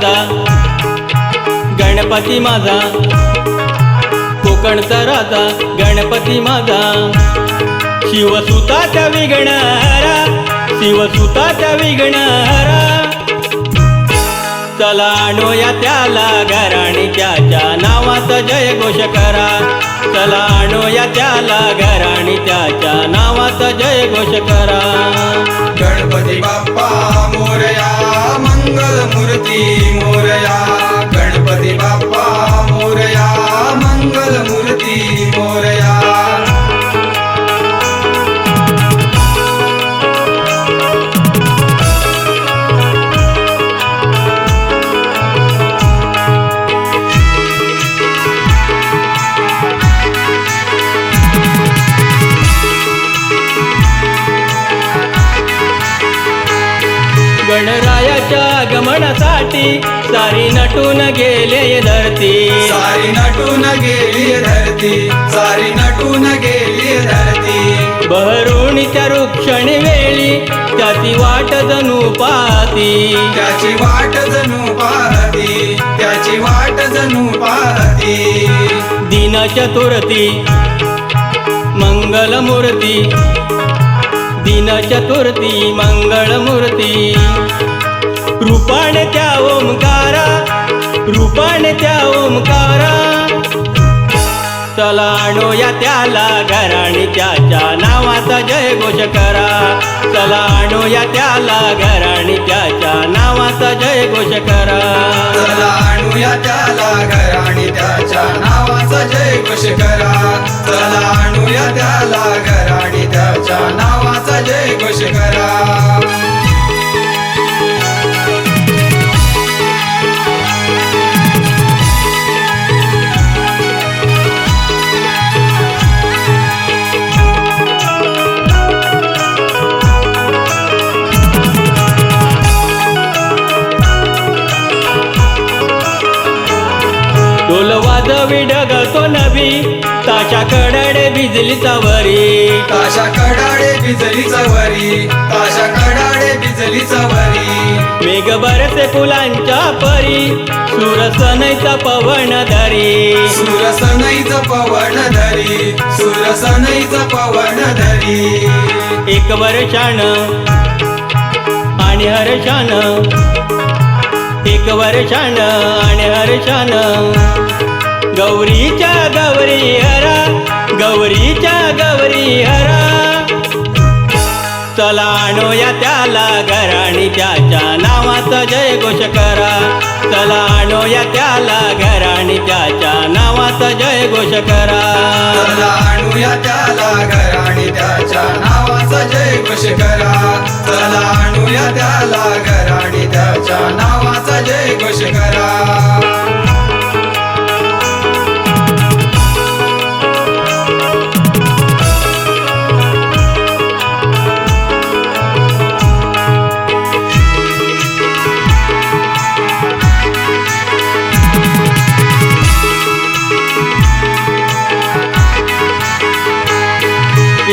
दादा गणपती माझा कोकणचा राजा गणपती माझा. शिवसुताच्या विघणारा शिवसुताच्या विघणारा चला आणूया त्याला घराणी त्याच्या नावाचा जय घोष करा चला आणूया त्याला घराणी त्याच्या नावाचा जय घोष करा आगमनासाठी सारी नटून गेले धरती. सारी नटून गेली धरती सारी नटून गेली धरती. बहरूणीच्या वृक्षणी वेळी त्याची वाट जणू पाहती. त्याची वाट जणू पाहती त्याची वाट जणू पाहती. दिन चतुर्थी मंगलमूर्ती. दिन चतुर्थी मंगळमूर्ती रूपाने त्या ओमकारा रूपाने त्या ओमकारा चला आणूया त्याला घराणी त्याच्या नावाचा जय घोष करा. चला आणूया त्याला घराणी त्याच्या नावाचा जय घोष करा. चला आणूया त्याला घराणी त्याच्या नावाचा जय घोष करा. चला आणूया त्याला घराणी त्याच्या नावाचा जय घोष करा. ढोल वाजवी डगतो नभी. ताशा कडडे भिजलीचा वरी ताशा कडाडे बिजलीचा वरी ताशा कडाडे बिजलीचा वरी मेघ बरसे फुलांच्या परी. सुरसनैचा पवन धरी. सुरसनईच पवन धरी. सुरसनईच पवन धरी. एक वर्षान आणि हर्षान एक वर्षान आणि हर्षान. गौरीच्या गौरी हरा गौरीच्या गौरी हरा. चला आणूया त्याला घराणी त्याच्या नावाचा जय घोष करा चला आणूया त्याला घराणी त्याच्या नावाचा जय घोष करा चला आणूया त्याला घराणी त्याच्या नावाचा जय घोष करा चला आणूया त्याला घरा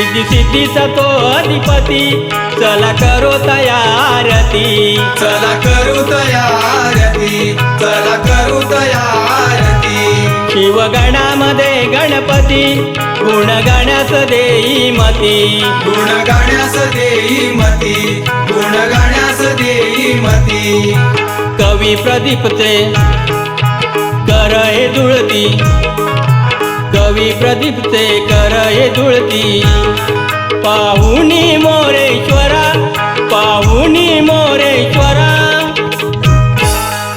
सिद्धी सिद्धीचा तो अधिपती. चला करो तयारती. चला करू तयारती. चला करू तयारती. शिवगणामध्ये गणपती. गुण गाण्यास देई मती. गुण गाण्यास देई मती. गुण गाण्यास देई मती. कवी प्रदीपचे. कर हे जुळती. कवी प्रदीपते कर हे जुळती. पाहुणी मोरेश्वरा पाहुणी मोरेश्वरा.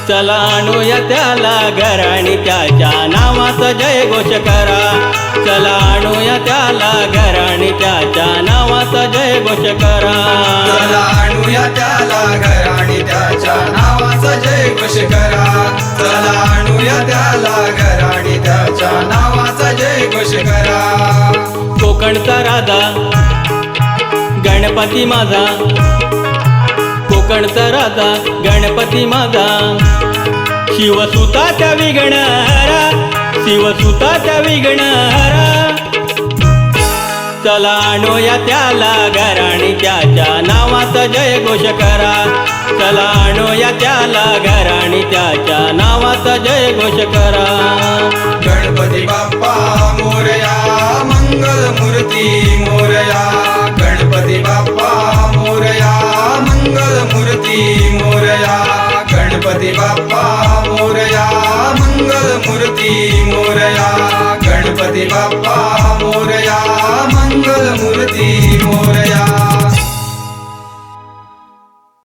चला आणूया त्याला घराणी त्याच्या नावाचा जय घोष करा चला आणूया त्याला घराणी त्याच्या नावाचा जय घोष करा चला आणूया त्याला घराणी त्याच्या नावाचा जय घोष करा चला करा कोकणचा राजा गणपती माझा. कोकणचा राजा गणपती माझा. शिवसुताच्या विघ्नहरा शिवसुताच्या विघ्नहरा. चला आणूया त्याला घराणी त्याच्या नावाचा जय घोष करा चला आणूया त्याला घराणी त्याच्या नावाचा जय घोष करा गणपती बाप्पा मूर्ती मोरया. गणपती बाप्पा मोरया. मंगल मूर्ती मोरया. गणपती बाप्पा मोरया. मंगल मूर्ती मोरया. गणपती बाप्पा